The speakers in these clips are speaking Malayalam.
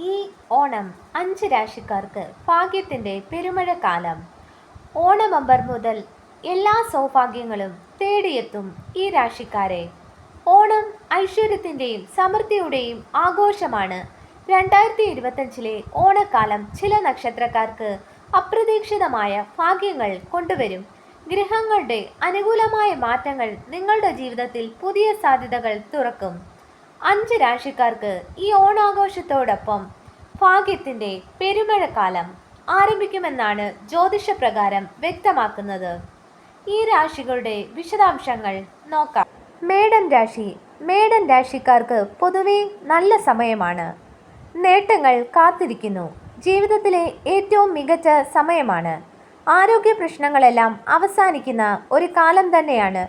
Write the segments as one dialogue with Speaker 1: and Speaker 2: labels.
Speaker 1: ഈ ഓണം അഞ്ച് രാശിക്കാർക്ക് ഭാഗ്യത്തിന്റെ പെരുമഴക്കാലം. ഓണമമ്പർ മുതൽ എല്ലാ സൗഭാഗ്യങ്ങളും തേടിയെത്തും ഈ രാശിക്കാരെ. ഓണം ഐശ്വര്യത്തിന്റെയും സമൃദ്ധിയുടെയും ആഘോഷമാണ്. രണ്ടായിരത്തി ഇരുപത്തഞ്ചിലെ ഓണക്കാലം ചില നക്ഷത്രക്കാർക്ക് അപ്രതീക്ഷിതമായ ഭാഗ്യങ്ങൾ കൊണ്ടുവരും. ഗ്രഹങ്ങളുടെ അനുകൂലമായ മാറ്റങ്ങൾ നിങ്ങളുടെ ജീവിതത്തിൽ പുതിയ സാധ്യതകൾ തുറക്കും. അഞ്ച് രാശിക്കാർക്ക് ഈ ഓണാഘോഷത്തോടൊപ്പം ഭാഗ്യത്തിന്റെ പെരുമഴക്കാലം ആരംഭിക്കുമെന്നാണ് ജ്യോതിഷപ്രകാരം വ്യക്തമാക്കുന്നത്. ഈ രാശികളുടെ വിശദാംശങ്ങൾ നോക്കാം. മേടൻ രാശി. മേടൻ രാശിക്കാർക്ക് പൊതുവെ നല്ല സമയമാണ്. നേട്ടങ്ങൾ കാത്തിരിക്കുന്നു. ജീവിതത്തിലെ ഏറ്റവും മികച്ച സമയമാണ്. ആരോഗ്യ പ്രശ്നങ്ങളെല്ലാം അവസാനിക്കുന്ന ഒരു കാലം തന്നെയാണ്.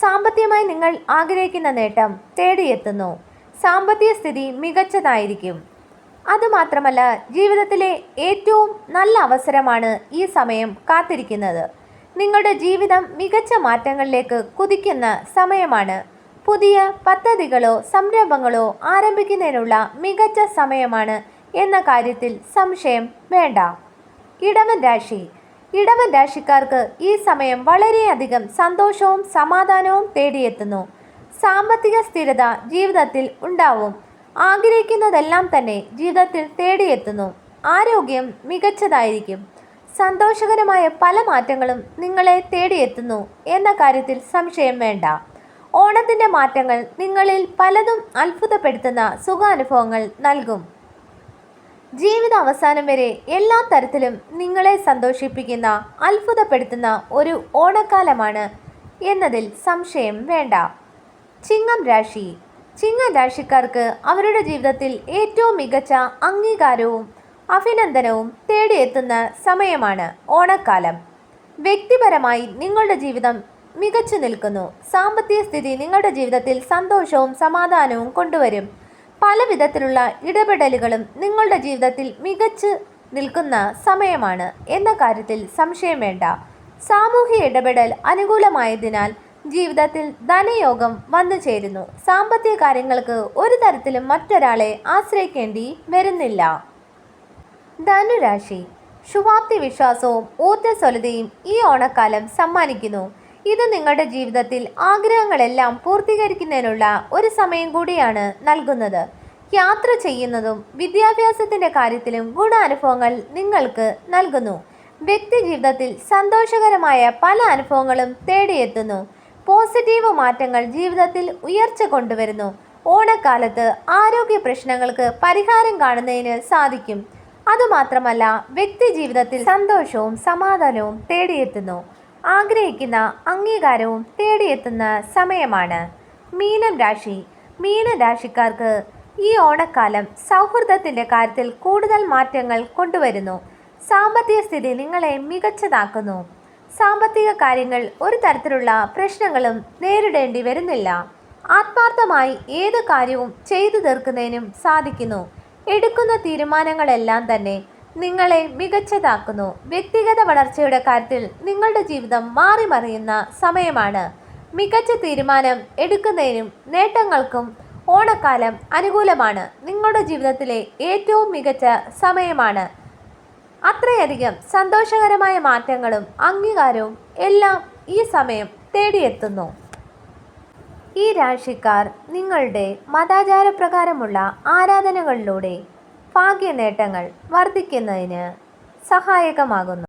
Speaker 1: സാമ്പത്തികമായി നിങ്ങൾ ആഗ്രഹിക്കുന്ന നേട്ടം തേടിയെത്തുന്നു. സാമ്പത്തിക സ്ഥിതി മികച്ചതായിരിക്കും. അതുമാത്രമല്ല ജീവിതത്തിലെ ഏറ്റവും നല്ല അവസരമാണ് ഈ സമയം കാത്തിരിക്കുന്നത്. നിങ്ങളുടെ ജീവിതം മികച്ച മാറ്റങ്ങളിലേക്ക് കുതിക്കുന്ന സമയമാണ്. പുതിയ പദ്ധതികളോ സംരംഭങ്ങളോ ആരംഭിക്കുന്നതിനുള്ള മികച്ച സമയമാണ് എന്ന കാര്യത്തിൽ സംശയം വേണ്ട. ഇടവൻ രാശി. ഇടവൻ രാശിക്കാർക്ക് ഈ സമയം വളരെയധികം സന്തോഷവും സമാധാനവും തേടിയെത്തുന്നു. സാമ്പത്തിക സ്ഥിരത ജീവിതത്തിൽ ഉണ്ടാവും. ആഗ്രഹിക്കുന്നതെല്ലാം തന്നെ ജീവിതത്തിൽ തേടിയെത്തുന്നു. ആരോഗ്യം മികച്ചതായിരിക്കും. സന്തോഷകരമായ പല മാറ്റങ്ങളും നിങ്ങളെ തേടിയെത്തുന്നു എന്ന കാര്യത്തിൽ സംശയം വേണ്ട. ഓണത്തിന്റെ മാറ്റങ്ങൾ നിങ്ങളിൽ പലതും അത്ഭുതപ്പെടുത്തുന്ന സുഖാനുഭവങ്ങൾ നൽകും. ജീവിത അവസാനം വരെ എല്ലാ തരത്തിലും നിങ്ങളെ സന്തോഷിപ്പിക്കുന്ന അത്ഭുതപ്പെടുത്തുന്ന ഒരു ഓണക്കാലമാണ് എന്നതിൽ സംശയം വേണ്ട. ചിങ്ങം രാശി. ചിങ്ങ രാശിക്കാർക്ക് അവരുടെ ജീവിതത്തിൽ ഏറ്റവും മികച്ച അംഗീകാരവും അഭിനന്ദനവും തേടിയെത്തുന്ന സമയമാണ് ഓണക്കാലം. വ്യക്തിപരമായി നിങ്ങളുടെ ജീവിതം മികച്ചു നിൽക്കുന്നു. സാമ്പത്തിക സ്ഥിതി നിങ്ങളുടെ ജീവിതത്തിൽ സന്തോഷവും സമാധാനവും കൊണ്ടുവരും. പല വിധത്തിലുള്ള ഇടപെടലുകളും നിങ്ങളുടെ ജീവിതത്തിൽ മികച്ച് നിൽക്കുന്ന സമയമാണ്. എന്ന കാര്യത്തിൽ സംശയം വേണ്ട. സാമൂഹ്യ ഇടപെടൽ അനുകൂലമായതിനാൽ ജീവിതത്തിൽ ധനയോഗം വന്നു ചേരുന്നു. സാമ്പത്തിക കാര്യങ്ങൾക്ക് ഒരു തരത്തിലും മറ്റൊരാളെ ആശ്രയിക്കേണ്ടി വരുന്നില്ല. ധനുരാശി. ശുഭാപ്തി വിശ്വാസവും ഊർജസ്വലതയും ഈ ഓണക്കാലം സമ്മാനിക്കുന്നു. ഇത് നിങ്ങളുടെ ജീവിതത്തിൽ ആഗ്രഹങ്ങളെല്ലാം പൂർത്തീകരിക്കുന്നതിനുള്ള ഒരു സമയം കൂടിയാണ് നൽകുന്നത്. യാത്ര ചെയ്യുന്നതും വിദ്യാഭ്യാസത്തിന്റെ കാര്യത്തിലും ഗുണാനുഭവങ്ങൾ നിങ്ങൾക്ക് നൽകുന്നു. വ്യക്തി ജീവിതത്തിൽ സന്തോഷകരമായ പല അനുഭവങ്ങളും തേടിയെത്തുന്നു. പോസിറ്റീവ് മാറ്റങ്ങൾ ജീവിതത്തിൽ ഉയർച്ച കൊണ്ടുവരുന്നു. ഓണക്കാലത്ത് ആരോഗ്യ പ്രശ്നങ്ങൾക്ക് പരിഹാരം കാണുന്നതിന് സാധിക്കും. അതുമാത്രമല്ല വ്യക്തി ജീവിതത്തിൽ സന്തോഷവും സമാധാനവും തേടിയെത്തുന്നു. ആഗ്രഹിക്കുന്ന അംഗീകാരവും തേടിയെത്തുന്ന സമയമാണ്. മീനം രാശി. മീനരാശിക്കാർക്ക് ഈ ഓണക്കാലം സൗഹൃദത്തിന്റെ കാര്യത്തിൽ കൂടുതൽ മാറ്റങ്ങൾ കൊണ്ടുവരുന്നു. സാമ്പത്തിക സ്ഥിതി നിങ്ങളെ മികച്ചതാക്കുന്നു. സാമ്പത്തിക കാര്യങ്ങൾ ഒരു തരത്തിലുള്ള പ്രശ്നങ്ങളും നേരിടേണ്ടി വരുന്നില്ല. ആത്മാർത്ഥമായി ഏത് കാര്യവും ചെയ്തു തീർക്കുന്നതിനും സാധിക്കുന്നു. എടുക്കുന്ന തീരുമാനങ്ങളെല്ലാം തന്നെ നിങ്ങളെ മികച്ചതാക്കുന്നു. വ്യക്തിഗത വളർച്ചയുടെ കാര്യത്തിൽ നിങ്ങളുടെ ജീവിതം മാറി മറിയുന്ന സമയമാണ്. മികച്ച തീരുമാനം എടുക്കുന്നതിനും നേട്ടങ്ങൾക്കും ഓണക്കാലം അനുകൂലമാണ്. നിങ്ങളുടെ ജീവിതത്തിലെ ഏറ്റവും മികച്ച സമയമാണ്. അത്രയധികം സന്തോഷകരമായ മാറ്റങ്ങളും അംഗീകാരവും എല്ലാം ഈ സമയം തേടിയെത്തുന്നു. ഈ രാശിക്കാർ നിങ്ങളുടെ മതാചാരപ്രകാരമുള്ള ആരാധനകളിലൂടെ ഭാഗ്യനേട്ടങ്ങൾ വർദ്ധിക്കുന്നതിന് സഹായകമാകുന്നു.